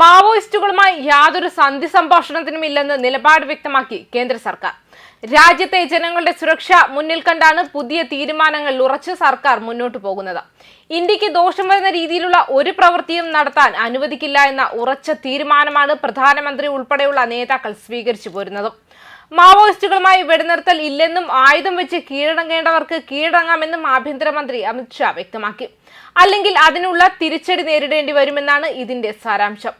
മാവോയിസ്റ്റുകളുമായി യാതൊരു സന്ധി സംഭാഷണത്തിനും ഇല്ലെന്ന് നിലപാട് വ്യക്തമാക്കി കേന്ദ്ര സർക്കാർ. രാജ്യത്തെ ജനങ്ങളുടെ സുരക്ഷ മുന്നിൽ കണ്ടാണ് പുതിയ തീരുമാനങ്ങൾ ഉറച്ച് സർക്കാർ മുന്നോട്ടു പോകുന്നത്. ഇന്ത്യയ്ക്ക് ദോഷം വരുന്ന രീതിയിലുള്ള ഒരു പ്രവൃത്തിയും നടത്താൻ അനുവദിക്കില്ല എന്ന ഉറച്ച തീരുമാനമാണ് പ്രധാനമന്ത്രി ഉൾപ്പെടെയുള്ള നേതാക്കൾ സ്വീകരിച്ചു പോരുന്നത്. മാവോയിസ്റ്റുകളുമായി വെടിനിർത്തൽ ഇല്ലെന്നും ആയുധം വെച്ച് കീഴടങ്ങേണ്ടവർക്ക് കീഴടങ്ങാമെന്നും ആഭ്യന്തരമന്ത്രി അമിത്ഷാ വ്യക്തമാക്കി. അല്ലെങ്കിൽ അതിനുള്ള തിരിച്ചടി നേരിടേണ്ടി വരുമെന്നാണ് ഇതിന്റെ സാരാംശം.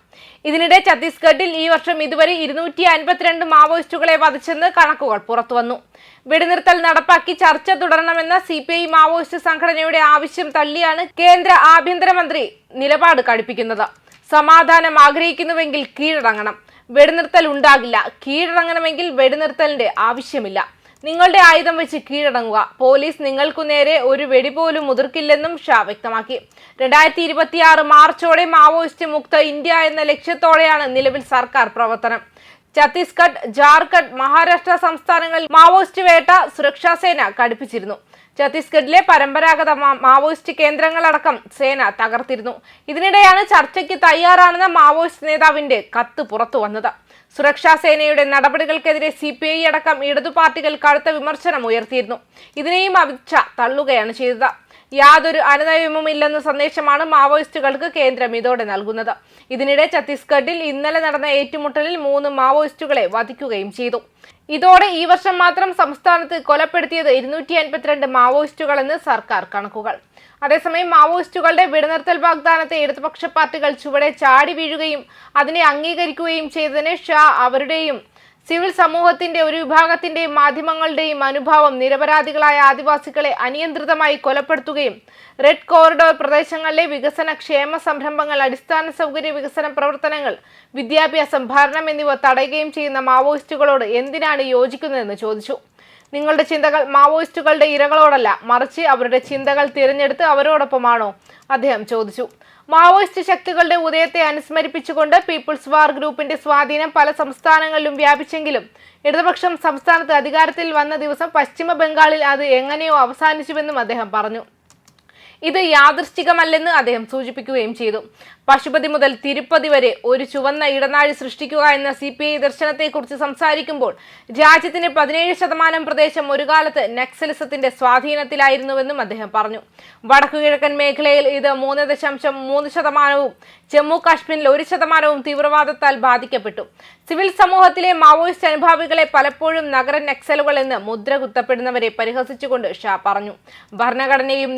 ഇതിനിടെ ഛത്തീസ്ഗഡിൽ ഈ വർഷം ഇതുവരെ ഇരുന്നൂറ്റി അൻപത്തിരണ്ട് മാവോയിസ്റ്റുകളെ വധിച്ചെന്ന് കണക്കുകൾ പുറത്തുവന്നു. വെടിനിർത്തൽ നടപ്പാക്കി ചർച്ച തുടരണമെന്ന സി പി ഐ മാവോയിസ്റ്റ് സംഘടനയുടെ ആവശ്യം തള്ളിയാണ് കേന്ദ്ര ആഭ്യന്തരമന്ത്രി നിലപാട് കടുപ്പിക്കുന്നത്. സമാധാനം ആഗ്രഹിക്കുന്നുവെങ്കിൽ കീഴടങ്ങണം. വെടിനിർത്തൽ ഉണ്ടാകില്ല. കീഴടങ്ങണമെങ്കിൽ വെടിനിർത്തലിന്റെ ആവശ്യമില്ല. നിങ്ങളുടെ ആയുധം വെച്ച് കീഴടങ്ങുക. പോലീസ് നിങ്ങൾക്കു നേരെ ഒരു വെടി പോലും മുതിർക്കില്ലെന്നും ഷാ വ്യക്തമാക്കി. രണ്ടായിരത്തി ഇരുപത്തിയാറ് മാർച്ചോടെ മാവോയിസ്റ്റ് മുക്ത ഇന്ത്യ എന്ന ലക്ഷ്യത്തോടെയാണ് നിലവിൽ സർക്കാർ പ്രവർത്തനം. ഛത്തീസ്ഗഡ് ജാർഖണ്ഡ് മഹാരാഷ്ട്ര സംസ്ഥാനങ്ങളിൽ മാവോയിസ്റ്റ് വേട്ട സുരക്ഷാ സേന കടുപ്പിച്ചിരുന്നു. ഛത്തീസ്ഗഡിലെ പരമ്പരാഗത മാവോയിസ്റ്റ് കേന്ദ്രങ്ങളടക്കം സേന തകർത്തിരുന്നു. ഇതിനിടെയാണ് ചർച്ചയ്ക്ക് തയ്യാറാണെന്ന മാവോയിസ്റ്റ് നേതാവിന്റെ കത്ത് പുറത്തു വന്നത്. സുരക്ഷാ സേനയുടെ നടപടികൾക്കെതിരെ സി പി ഐ അടക്കം ഇടതുപാർട്ടികൾ കടുത്ത വിമർശനം ഉയർത്തിയിരുന്നു. ഇതിനെയും അമിത് ഷാ തള്ളുകയാണ് ചെയ്തത്. യാതൊരു അനുനയവുമില്ലെന്ന സന്ദേശമാണ് മാവോയിസ്റ്റുകൾക്ക് കേന്ദ്രം ഇതോടെ നൽകുന്നത്. ഇതിനിടെ ഛത്തീസ്ഗഡിൽ ഇന്നലെ നടന്ന ഏറ്റുമുട്ടലിൽ മൂന്ന് മാവോയിസ്റ്റുകളെ വധിക്കുകയും ചെയ്തു. ഇതോടെ ഈ വർഷം മാത്രം സംസ്ഥാനത്ത് കൊലപ്പെടുത്തിയത് ഇരുന്നൂറ്റി അൻപത്തിരണ്ട് മാവോയിസ്റ്റുകളെന്ന് സർക്കാർ കണക്കുകൾ. അതേസമയം മാവോയിസ്റ്റുകളുടെ വെടിനിർത്തൽ വാഗ്ദാനത്തെ ഇടതുപക്ഷ പാർട്ടികൾ ചുവടെ ചാടി വീഴുകയും അതിനെ അംഗീകരിക്കുകയും ചെയ്തതിന് ഷാ അവരുടെയും സിവിൽ സമൂഹത്തിന്റെ ഒരു വിഭാഗത്തിന്റെയും മാധ്യമങ്ങളുടെയും അനുഭാവം നിരപരാധികളായ ആദിവാസികളെ അനിയന്ത്രിതമായി കൊലപ്പെടുത്തുകയും റെഡ് കോറിഡോർ പ്രദേശങ്ങളിലെ വികസന ക്ഷേമ സംരംഭങ്ങൾ അടിസ്ഥാന സൗകര്യ വികസന പ്രവർത്തനങ്ങൾ വിദ്യാഭ്യാസം ഭരണം എന്നിവ തടയുകയും ചെയ്യുന്ന മാവോയിസ്റ്റുകളോട് എന്തിനാണ് യോജിക്കുന്നതെന്ന് ചോദിച്ചു. നിങ്ങളുടെ ചിന്തകൾ മാവോയിസ്റ്റുകളുടെ ഇരകളോടല്ല മറിച്ച് അവരുടെ ചിന്തകൾ തിരഞ്ഞെടുത്ത് അവരോടൊപ്പമാണോ? അദ്ദേഹം ചോദിച്ചു. മാവോയിസ്റ്റ് ശക്തികളുടെ ഉദയത്തെ അനുസ്മരിപ്പിച്ചുകൊണ്ട് പീപ്പിൾസ് വാർ ഗ്രൂപ്പിന്റെ സ്വാധീനം പല സംസ്ഥാനങ്ങളിലും വ്യാപിച്ചെങ്കിലും ഇടതുപക്ഷം സംസ്ഥാനത്ത് അധികാരത്തിൽ വന്ന ദിവസം പശ്ചിമ ബംഗാളിൽ അത് എങ്ങനെയോ അവസാനിച്ചുവെന്നും അദ്ദേഹം പറഞ്ഞു. ഇത് യാദൃശ്ചികമല്ലെന്ന് അദ്ദേഹം സൂചിപ്പിക്കുകയും ചെയ്തു. പശുപതി മുതൽ തിരുപ്പതി വരെ ഒരു ചുവന്ന ഇടനാഴി സൃഷ്ടിക്കുക എന്ന സി പി ഐ ദർശനത്തെക്കുറിച്ച് സംസാരിക്കുമ്പോൾ രാജ്യത്തിന് പതിനേഴ് ശതമാനം പ്രദേശം ഒരു കാലത്ത് നക്സലിസത്തിന്റെ സ്വാധീനത്തിലായിരുന്നുവെന്നും അദ്ദേഹം പറഞ്ഞു. വടക്കുകിഴക്കൻ മേഖലയിൽ ഇത് മൂന്ന് ദശാംശം മൂന്ന് ശതമാനവും ജമ്മു കാശ്മീരിൽ ഒരു ശതമാനവും തീവ്രവാദത്താൽ ബാധിക്കപ്പെട്ടു. സിവിൽ സമൂഹത്തിലെ മാവോയിസ്റ്റ് അനുഭാവികളെ പലപ്പോഴും നഗര നക്സലുകൾ എന്ന് മുദ്ര കുത്തപ്പെടുന്നവരെ പരിഹസിച്ചുകൊണ്ട് ഷാ പറഞ്ഞു. ഭരണഘടനയും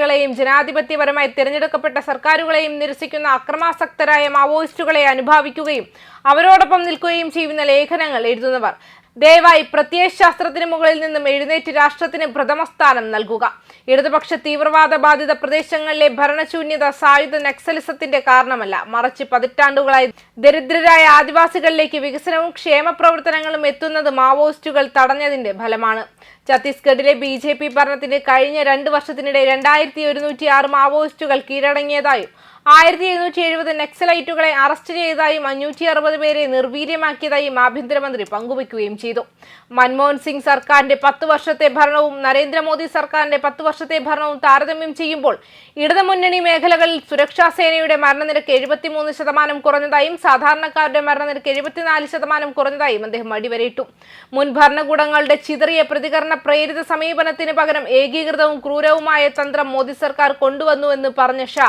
നിയമപ്രക്രിയകളെയും ജനാധിപത്യപരമായി തിരഞ്ഞെടുക്കപ്പെട്ട സർക്കാരുകളെയും നിരസിക്കുന്ന അക്രമാസക്തരായ മാവോയിസ്റ്റുകളെ അനുഭാവിക്കുകയും അവരോടൊപ്പം നിൽക്കുകയും ചെയ്യുന്ന ലേഖനങ്ങൾ എഴുതുന്നവർ. ദയവായി പ്രത്യയശാസ്ത്രത്തിന് മുകളിൽ നിന്നും എഴുന്നേറ്റ് രാഷ്ട്രത്തിന് പ്രഥമ സ്ഥാനം നൽകുക. ഇടതുപക്ഷ തീവ്രവാദ ബാധിത പ്രദേശങ്ങളിലെ ഭരണശൂന്യത സായുധ നക്സലിസത്തിന്റെ കാരണമല്ല. മറിച്ച് പതിറ്റാണ്ടുകളായി ദരിദ്രരായ ആദിവാസികളിലേക്ക് വികസനവും ക്ഷേമ പ്രവർത്തനങ്ങളും എത്തുന്നത് മാവോയിസ്റ്റുകൾ തടഞ്ഞതിന്റെ ഫലമാണ്. ഛത്തീസ്ഗഡിലെ ബി ജെ പി ഭരണത്തിന് കഴിഞ്ഞ രണ്ട് വർഷത്തിനിടെ രണ്ടായിരത്തി ഒരുന്നൂറ്റി ആറ് മാവോയിസ്റ്റുകൾ കീഴടങ്ങിയതായും ആയിരത്തി എഴുന്നൂറ്റി എഴുപത് നക്സലൈറ്റുകളെ അറസ്റ്റ് ചെയ്തതായും അഞ്ഞൂറ്റി അറുപത് പേരെ നിർവീര്യമാക്കിയതായും ആഭ്യന്തരമന്ത്രി പങ്കുവയ്ക്കുകയും ചെയ്തു. മൻമോഹൻ സിംഗ് സർക്കാരിന്റെ പത്ത് വർഷത്തെ ഭരണവും നരേന്ദ്രമോദി സർക്കാരിന്റെ പത്ത് വർഷത്തെ ഭരണവും താരതമ്യം ചെയ്യുമ്പോൾ ഇടതുമുന്നണി മേഖലകളിൽ സുരക്ഷാ സേനയുടെ മരണനിരക്ക് എഴുപത്തിമൂന്ന് ശതമാനം കുറഞ്ഞതായും സാധാരണക്കാരുടെ മരണനിരക്ക് എഴുപത്തിനാല് ശതമാനം കുറഞ്ഞതായും അദ്ദേഹം അടിവരയിട്ടു മുൻ ഭരണകൂടങ്ങളുടെ ചിതറിയ പ്രതികരണ പ്രേരിത സമീപനത്തിന് പകരം ഏകീകൃതവും ക്രൂരവുമായ തന്ത്രം മോദി സർക്കാർ കൊണ്ടുവന്നുവെന്ന് പറഞ്ഞ ഷാ.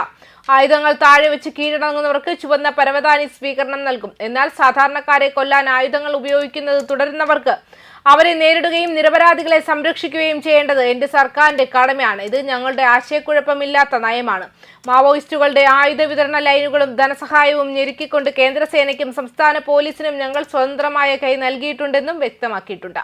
ആയുധങ്ങൾ താഴെ വെച്ച് കീഴടങ്ങുന്നവർക്ക് ചുവന്ന പരവതാനി സ്വീകരണം നൽകും. എന്നാൽ സാധാരണക്കാരെ കൊല്ലാൻ ആയുധങ്ങൾ ഉപയോഗിക്കുന്നത് തുടരുന്നവർക്ക് അവരെ നേരിടുകയും നിരപരാധികളെ സംരക്ഷിക്കുകയും ചെയ്യേണ്ടത് എന്റെ സർക്കാരിന്റെ കടമയാണ്. ഇത് ഞങ്ങളുടെ ആശയക്കുഴപ്പമില്ലാത്ത നയമാണ്. മാവോയിസ്റ്റുകളുടെ ആയുധ വിതരണ ലൈനുകളും ധനസഹായവും ഞെരുക്കിക്കൊണ്ട് കേന്ദ്രസേനയ്ക്കും സംസ്ഥാന പോലീസിനും ഞങ്ങൾ സ്വതന്ത്രമായ കൈ നൽകിയിട്ടുണ്ടെന്നും വ്യക്തമാക്കിയിട്ടുണ്ട്.